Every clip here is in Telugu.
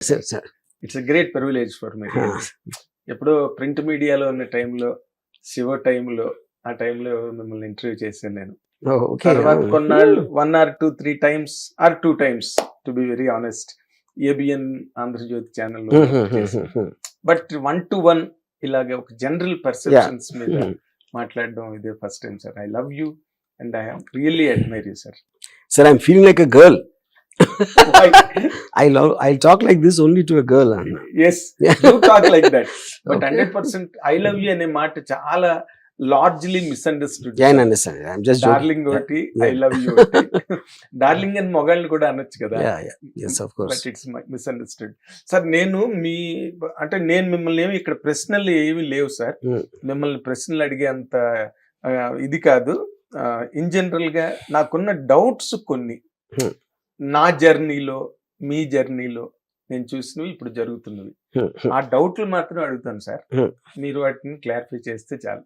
Sir sir it's great privilege for me ఎప్పుడో ప్రింట్ మీడియాలో ఉన్న టైంలో శివ టైంలో ఆ టైంలో మిమ్మల్ని ఇంటర్వ్యూ చేశాను నేను. ఓకే తర్వాత కొన్నాళ్ళు one or two three times or two times to be very honest ABN Andhrajyothy ఛానల్లో బట్ వన్ టు వన్ ఇలాగే ఒక జనరల్ పర్సెప్షన్స్ మీద మాట్లాడడం ఇదే first time sir I love you and I really admire you sir sir I'm feeling like a girl I love I talk like this only to a girl అన్న yes talk like that but hundred percent I love you అనే మాట చాలా largely misunderstood Yeah, I understand. I'm just joking. Darling ఒకటి ఐ. లవ్ యూ డార్లింగ్ అని మొగాళ్ళని కూడా అనొచ్చు కదా Yeah, yeah. Yes, of course. But it's misunderstood sir నేను మీ అంటే నేను మిమ్మల్ని ఏమి ఇక్కడ ప్రశ్నలు ఏమి లేవు సార్ Hmm. మిమ్మల్ని ప్రశ్నలు అడిగే అంత ఇది కాదు ఇన్ జనరల్గా నాకున్న డౌట్స్ కొన్ని Hmm. నా జర్నీలో మీ జర్నీలో నేను చూసినవి ఇప్పుడు జరుగుతున్నవి. ఆ డౌట్లు మాత్రం అడుగుతాను సార్. మీరు వాటిని క్లారిఫై చేస్తే చాలు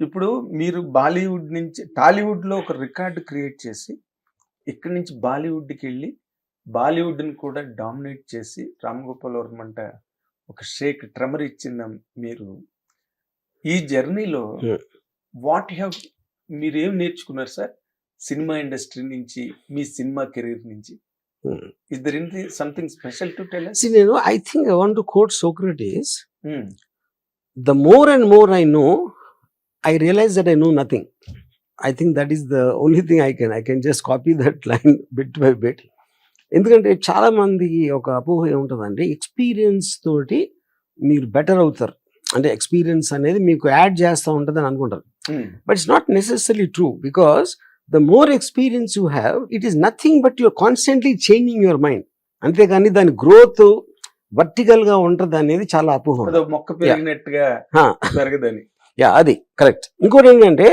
ఇప్పుడు మీరు బాలీవుడ్ నుంచి టాలీవుడ్లో ఒక రికార్డు క్రియేట్ చేసి ఇక్కడి నుంచి బాలీవుడ్కి వెళ్ళి బాలీవుడ్ని కూడా డామినేట్ చేసి రామ్ గోపాల్ వర్మ అంట ఒక షేక్ ట్రమర్ ఇచ్చిన మీరు ఈ జర్నీలో. వాట్ హ్యావ్ మీరు ఏం నేర్చుకున్నారు సార్ సినిమా ఇండస్ట్రీ నుంచి మీ సినిమా కెరీర్ నుంచి. Is there anything special to tell I think I to quote Socrates the more and more I know I realise that I nothing I think that is the only thing I can I can just copy that line bit by bit ఎందుకంటే చాలా మంది ఒక అపోహ ఏముంటుందండి ఎక్స్పీరియన్స్ తోటి మీరు బెటర్ అవుతారు. అంటే ఎక్స్పీరియన్స్ అనేది మీకు యాడ్ చేస్తూ ఉంటుంది అని అనుకుంటారు but it's not necessary true because the more experience you have it is nothing but your constantly changing your mind అంతేగాని దాని గ్రోత్ వర్టికల్గా ఉంటుంది అనేది చాలా అపోహ మొక్క పెరిగినట్టుగా. పెరగదని. యా అది కరెక్ట్ ఇంకోటి ఏంటంటే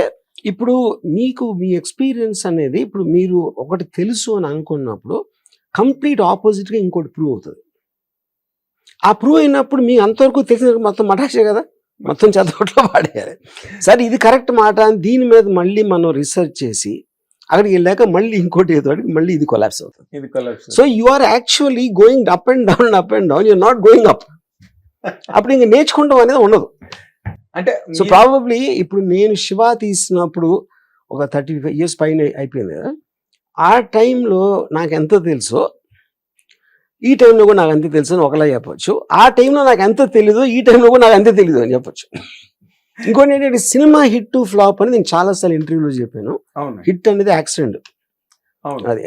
ఇప్పుడు మీకు మీ ఎక్స్పీరియన్స్ అనేది ఇప్పుడు మీరు ఒకటి తెలుసు అని అనుకున్నప్పుడు కంప్లీట్ ఆపోజిట్గా ఇంకోటి ప్రూవ్ అవుతుంది. ఆ ప్రూవ్ అయినప్పుడు మీ అంతవరకు తెలిసిన మొత్తం మటాషే కదా? మొత్తం చదవట్లో పాడేయాలి. సరే ఇది కరెక్ట్ మాట అని దీని మీద మళ్ళీ మనం రీసెర్చ్ చేసి అక్కడికి వెళ్ళాక మళ్ళీ ఇంకోటి ఏదో అడిగి మళ్ళీ ఇది కొలాప్స్ అవుతుంది. ఇది collapse so you are actually going up and down up and down you're not going up అప్పుడు ఇంక నేర్చుకుంటాం అనేది ఉండదు. అంటే సో ప్రాబబ్లీ ఇప్పుడు నేను శివ తీసినప్పుడు ఒక థర్టీ ఫైవ్ ఇయర్స్ పైన అయిపోయింది కదా. ఆ టైంలో నాకు ఎంత తెలుసో ఈ టైంలో కూడా నాకు అంతే తెలుసు అని ఒకలా చెప్పొచ్చు. ఆ టైంలో నాకు ఎంత తెలీదు ఈ టైంలో కూడా నాకు అంతే తెలీదు అని చెప్పొచ్చు. ఇంకోటి ఏంటంటే సినిమా హిట్ టు ఫ్లాప్ అని నేను చాలాసార్లు ఇంటర్వ్యూలో చెప్పాను. అవును. హిట్ అనేది యాక్సిడెంట్. అవును. అది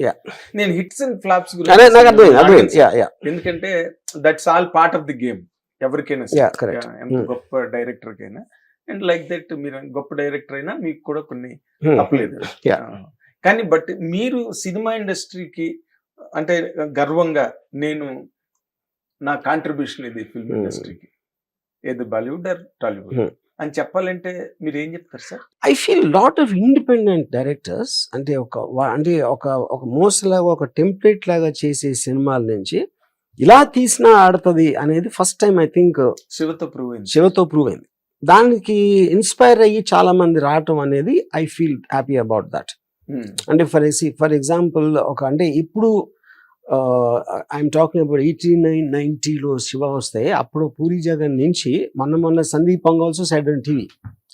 yeah. నేను హిట్స్ అండ్ ఫ్లాప్స్ అదే నాకు అర్థమైంది అర్థమైంది. Yeah yeah. ఎందుకంటే that's all part of the game ఎవరికైనా. యా ఎంత Hmm. గొప్ప డైరెక్టర్ కైనా అండ్ లైక్ దట్ మీరు గొప్ప డైరెక్టర్ అయినా మీకు కూడా కొన్ని తప్పలేదు. Yeah. ఆ, కానీ బట్ మీరు సినిమా ఇండస్ట్రీకి అంటే గర్వంగా నేను నా కాంట్రిబ్యూషన్ ఇది ఫిల్మ్ Hmm. ఇండస్ట్రీకి ఏది బాలీవుడ్ ఆర్ టాలీవుడ్ Hmm. అని చెప్పాలంటే మీరు ఏం చెప్తారు sir I feel lot of independent directors అంటే ఒక అంటే ఒక ఒక మోస్ లాగా ఒక టెంప్లెట్ లాగా చేసే సినిమాల నుంచి ఇలా తీసినా ఆడుతుంది అనేది ఫస్ట్ టైం ఐ థింక్ శివతో ప్రూవ్ అయింది శివతో ప్రూవ్ అయింది దానికి ఇన్స్పైర్ అయ్యి చాలా మంది రావటం అనేది I feel happy about that Hmm. అంటే ఫర్ ఫర్ ఎగ్జాంపుల్ ఒక అంటే ఇప్పుడు I'm talking about eighty nine నైన్టీలో Shiva వస్తే అప్పుడు పూరి జగన్ నుంచి మొన్న మొన్న Sandeep also side and TV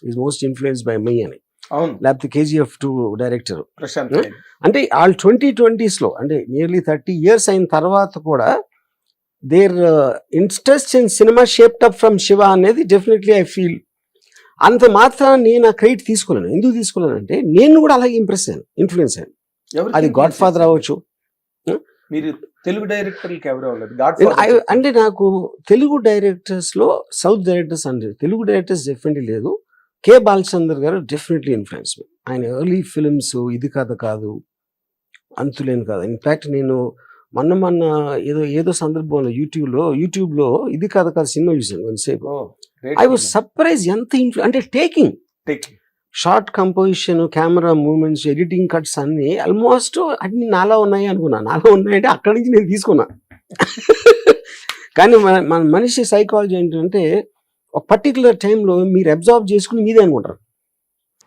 is most influence by my అని. అవును. లేకపోతే KGF two director Prashanth Hmm. అంటే వాళ్ళు ట్వంటీ ట్వంటీస్లో అంటే నియర్లీ థర్టీ ఇయర్స్ అయిన తర్వాత కూడా there interest in cinema shaped up from Shiva అనేది డెఫినెట్లీ ఐ ఫీల్ అంత మాత్రం నేను ఆ క్రెడిట్ తీసుకోలేను ఎందుకు తీసుకోలేనంటే నేను కూడా అలాగే ఇంప్రెస్ అయ్యాను ఇన్ఫ్లుయెన్స్ అయ్యాను. అది గాడ్ ఫాదర్? అవ్వచ్చు. మీరు తెలుగు డైరెక్టర్లకి ఎవరు అవ్వలేదు? గాడ్ నేను- I- అంటే నాకు తెలుగు డైరెక్టర్స్లో సౌత్ డైరెక్టర్స్ అంటే తెలుగు డైరెక్టర్స్ డెఫినెట్లీ లేదు. K Balachander garu definitely influence ఆయన ఎర్లీ ఫిల్మ్స్ ఇది కథ కాదు అంతులేని కాదు. ఇన్ఫాక్ట్ నేను మొన్న మొన్న ఏదో ఏదో సందర్భంలో యూట్యూబ్లో యూట్యూబ్లో ఇది కథ కాదు సినిమా చూసాను కొంతసేపు. ఐ వాజ్ సర్ప్రైజ్ ఎంత ఇన్ఫ్లు అంటే taking shot composition camera moments editing cuts అన్ని ఆల్మోస్ట్ అన్ని నాలా ఉన్నాయి అనుకున్నా. నాలా ఉన్నాయంటే అక్కడి నుంచి నేను తీసుకున్నా. కానీ మన మన మనిషి సైకాలజీ ఏంటంటే ఒక పర్టికులర్ టైంలో మీరు అబ్జార్బ్ చేసుకుని మీదే అనుకుంటారు.